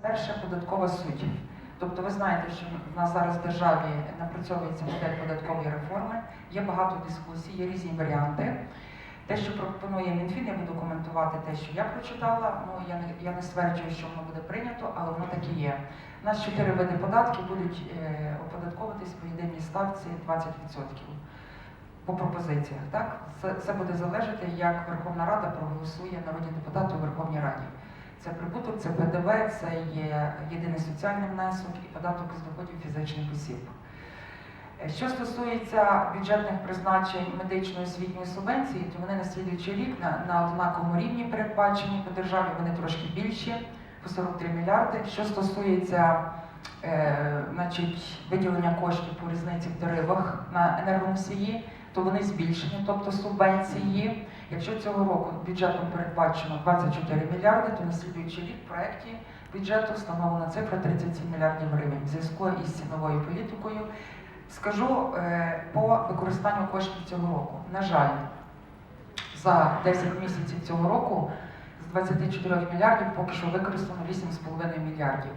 Перше податкова суть. Тобто ви знаєте, що в нас зараз в державі напрацьовується модель податкової реформи, є багато дискусій, є різні варіанти. Те, що пропонує Мінфін, я буду коментувати те, що я прочитала. Ну я не я не стверджую, що воно буде прийнято, але воно так і є. У нас чотири види податків будуть е, оподатковуватись по єдиній ставці 20% по пропозиціях. Так це, це буде залежати, як Верховна Рада проголосує народні депутати у Верховній Раді. Це прибуток, це ПДВ, це є єдиний соціальний внесок і податок з доходів фізичних осіб. Е, Що стосується бюджетних призначень медичної освітньої субвенції, то вони на слідуючий рік на, на однаковому рівні передбачені по державі, вони трошки більші, по 43 мільярди. Що стосується е, значить, виділення коштів по різниці в тарифах на енергоносії, то вони збільшені, тобто субвенції. Якщо цього року бюджетом передбачено 24 мільярди, то на слідуючий рік в проєкті бюджету встановлена цифра 37 мільярдів гривень в зв'язку із ціновою політикою. Скажу е, по використанню коштів цього року. На жаль, за 10 місяців цього року з 24 мільярдів поки що використано 8,5 мільярдів.